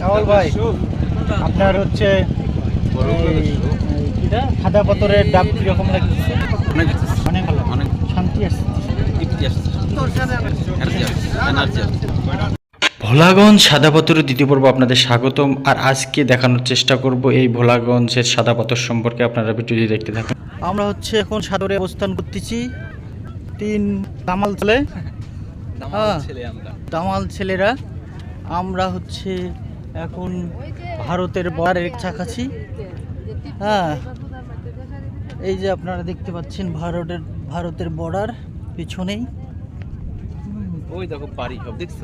রাহুল ভাই আপনার হচ্ছে সাদা পাথরের ডাব কীরকম লাগছে অনেক অনেক ভালো। অনেক। শান্তি আসছে। ভোলাগঞ্জ সাদা পাথরের দ্বিতীয় পর্ব আপনাদের স্বাগতম। আর আজকে দেখানোর চেষ্টা করব এই ভোলাগঞ্জের সাদা পাথর সম্পর্কে। আপনারা ভিডিওটি দেখতে থাকুন। আমরা হচ্ছে এখন সাদরে অবস্থান করতেছি তিন দামাল ছেলে। হ্যাঁ। ছেলে আমরা। দামাল ছেলেরা। আমরা হচ্ছে এখন ভারতের বর্ডারের কাছাকাছি। হ্যাঁ এই যে আপনারা দেখতে পাচ্ছেন ভারতের ভারতের বর্ডার পিছনেই। ওই দেখো বাড়ি সব দেখছ?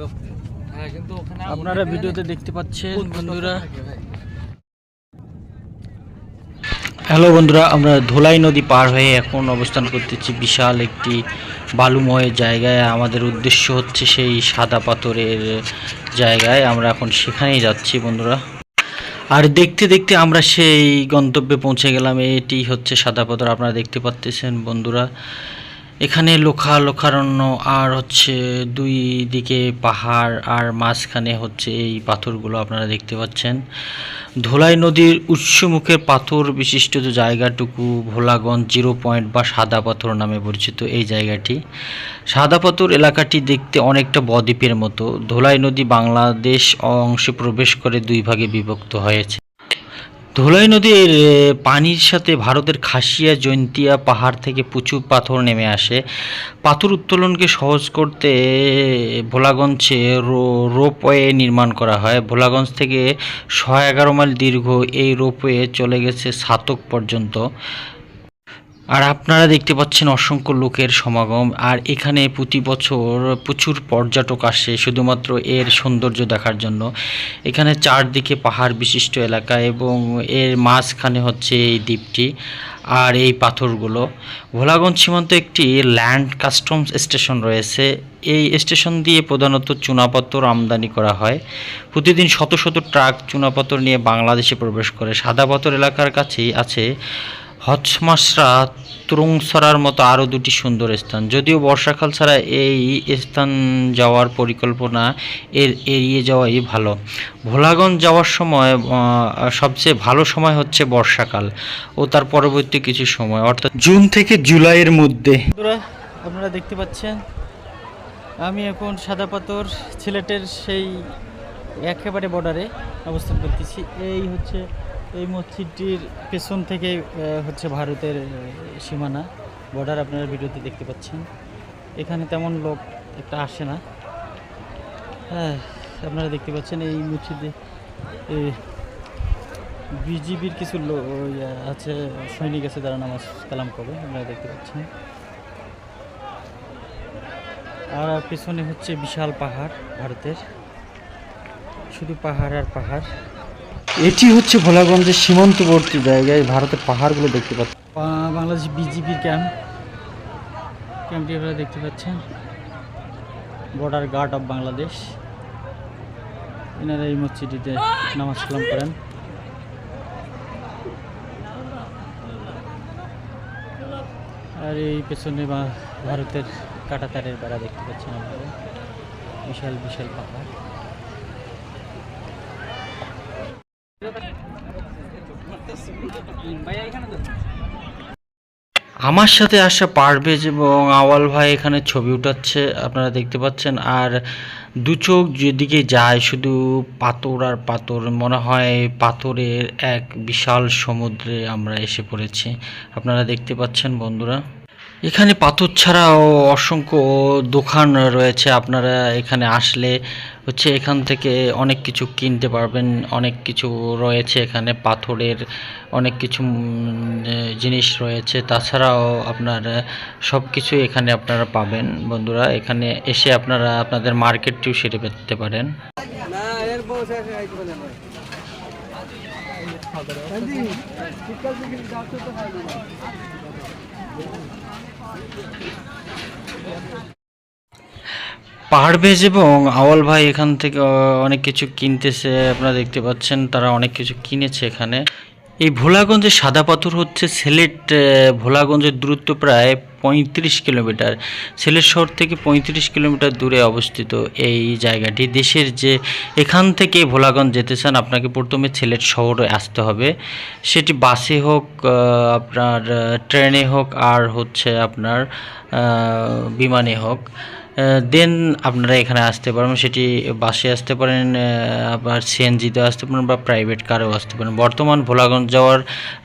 হ্যাঁ কিন্তু ওখানে আপনারা ভিডিওতে দেখতে পাচ্ছেন বন্ধুরা। হ্যালো বন্ধুরা, আমরা ধোলাই নদী পার হয়ে এখন অবস্থান করতেছি বিশাল একটি বালুময় জায়গায়। আমাদের উদ্দেশ্য হচ্ছে সেই সাদা পাথরের জায়গায়। আমরা এখন সেখানেই যাচ্ছি বন্ধুরা। আর দেখতে দেখতে আমরা সেই গন্তব্যে পৌঁছে গেলাম। এটি হচ্ছে সাদা পাথর। আপনারা দেখতে পাচ্তেছেন বন্ধুরা এখানে লোখা, লোখারণ্য, আর হচ্ছে দুই দিকে পাহাড়, আর মাঝখানে হচ্ছে এই পাথরগুলো আপনারা দেখতে পাচ্ছেন। ধোলাই নদীর উৎসমুখের পাথর বিশিষ্ট যে জায়গাটুকু, ভোলাগঞ্জ জিরো পয়েন্ট বা সাদা পাথর নামে পরিচিত এই জায়গাটি। সাদা পাথর এলাকাটি দেখতে অনেকটা বদ্বীপের মতো। ধোলাই নদী বাংলাদেশ অংশে প্রবেশ করে দুই ভাগে বিভক্ত হয়েছে। ধোলাই নদীর পানির সাথে ভারতের খাসিয়া, জৈন্তিয়া পাহাড় থেকে প্রচুর পাথর নেমে আসে। পাথর উত্তোলনকে সহজ করতে, ভোলাগঞ্জে রোপওয়ে নির্মাণ করা হয়। ভোলাগঞ্জ থেকে ছয় এগারো মাইল দীর্ঘ এই রোপওয়ে চলে গেছে সাতক পর্যন্ত। আর আপনারা দেখতে পাচ্ছেন অসংখ্য লোকের সমাগম, আর এখানে প্রতি বছর প্রচুর পর্যটক আসে শুধুমাত্র এর সৌন্দর্য দেখার জন্য। এখানে চারদিকে পাহাড় বিশিষ্ট এলাকা এবং এর মাঝখানে হচ্ছে এই দ্বীপটি আর এই পাথরগুলো। ভোলাগঞ্জ সীমান্ত একটি ল্যান্ড কাস্টমস স্টেশন রয়েছে। এই স্টেশন দিয়ে প্রধানত চুনাপাথর আমদানি করা হয়। প্রতিদিন শত শত ট্রাক চুনাপাথর নিয়ে বাংলাদেশে প্রবেশ করে। সাদা পাথর এলাকার কাছেই আছে। হচমাসরা তুরংসরার মতো আরও দুটি সুন্দর স্থান। যদিও বর্ষাকাল ছাড়া এই স্থান যাওয়ার পরিকল্পনা এর এড়িয়ে যাওয়াই ভালো। ভোলাগঞ্জ যাওয়ার সময় সবচেয়ে ভালো সময় হচ্ছে বর্ষাকাল ও তার পরবর্তী কিছু সময়, অর্থাৎ জুন থেকে জুলাইয়ের মধ্যে। আপনারা দেখতে পাচ্ছেন, আমি এখন সাদা পাথর সিলেটের সেই একেবারে বর্ডারে অবস্থান করতেছি। এই হচ্ছে এই মসজিদটির পেছন থেকে হচ্ছে ভারতের সীমানা। বর্ডার আপনারা ভিডিওতে দেখতে পাচ্ছেন। এখানে তেমন লোক একটা আসে না। হ্যাঁ আপনারা দেখতে পাচ্ছেন এই মসজিদে বিজিবির কিছু লোক আছে, সৈনিক আছে যারা নামাজ কালাম করে আপনারা দেখতে পাচ্ছেন। আর পেছনে হচ্ছে বিশাল পাহাড় ভারতের। শুধু পাহাড় আর পাহাড়। এটি হচ্ছে ভোলাগঞ্জের সীমান্তবর্তী জায়গায় ভারতের পাহাড়গুলো দেখতে পাচ্ছি। বাংলাদেশ বিজিবির ক্যাম্প। ক্যাম্পটি আপনারা দেখতে পাচ্ছেন। Border guard of Bangladesh. এনারা এই মসজিদটিতে নামাজ কালাম করেন। আর এই পেছনে বা ভারতের কাটাতারের বেড়া দেখতে পাচ্ছেন আপনারা। বিশাল বিশাল পাহাড়। আমার সাথে আসা পারভেজ এবং আওয়াল ভাই এখানে ছবি উঠাচ্ছে, আপনারা দেখতে পাচ্ছেন। আর দু চোখ যেদিকে যায়, শুধু পাথর আর পাথর, মনে হয় পাথরের এক বিশাল সমুদ্রে আমরা এসে পড়েছি। আপনারা দেখতে পাচ্ছেন, বন্ধুরা। এখানে পাথর ছাড়াও অসংখ্য দোকান রয়েছে। আপনারা এখানে আসলে হচ্ছে এখান থেকে অনেক কিছু কিনতে পারবেন অনেক কিছু রয়েছে এখানে পাথরের অনেক কিছু জিনিস রয়েছে। তাছাড়াও আপনার সব কিছু এখানে আপনারা পাবেন বন্ধুরা। এখানে এসে আপনারা আপনাদের মার্কেটটিও সেরে পেতে পারেন। পাহাড়ভেজ এবং আওয়াল ভাই এখান থেকে অনেক কিছু কিনতেছে, আপনারা দেখতে পাচ্ছেন, তারা অনেক কিছু কিনেছে এখানে। এই ভোলাগঞ্জের সাদা পাথর হচ্ছে সিলেট ভোলাগঞ্জের দূরত্ব প্রায় পঁয়ত্রিশ কিলোমিটার সিলেট শহর থেকে পঁয়ত্রিশ কিলোমিটার দূরে অবস্থিত এই জায়গাটি। দেশের যে এখান থেকে ভোলাগঞ্জ যেতে চান, আপনাকে প্রথমে সিলেট শহরে আসতে হবে। সেটি বাসে হোক আপনার ট্রেনে হোক, আর হচ্ছে আপনার বিমানে হোক দেন আপনারা এখানে আসতে পারেন সেটি বাসে আসতে পারেন আবার সিএনজিতে আসতে পারেন বা প্রাইভেট কারেও আসতে পারেন। বর্তমান ভোলাগঞ্জ যাওয়ার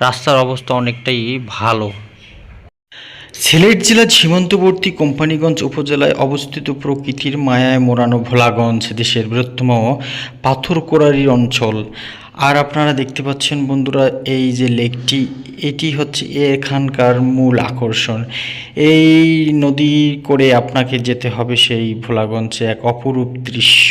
রাস্তার অবস্থা অনেকটাই ভালো। সিলেট জেলার সীমান্তবর্তী কোম্পানিগঞ্জ উপজেলায় অবস্থিত প্রকৃতির মায়ায় মোড়ানো ভোলাগঞ্জ দেশের বৃহত্তম পাথর কোরারির অঞ্চল। আর আপনারা দেখতে পাচ্ছেন বন্ধুরা, এই যে লেকটি, এটি হচ্ছে এখানকার মূল আকর্ষণ। এই নদী করে আপনাকে যেতে হবে সেই ভোলাগঞ্জে, এক অপরূপ দৃশ্য।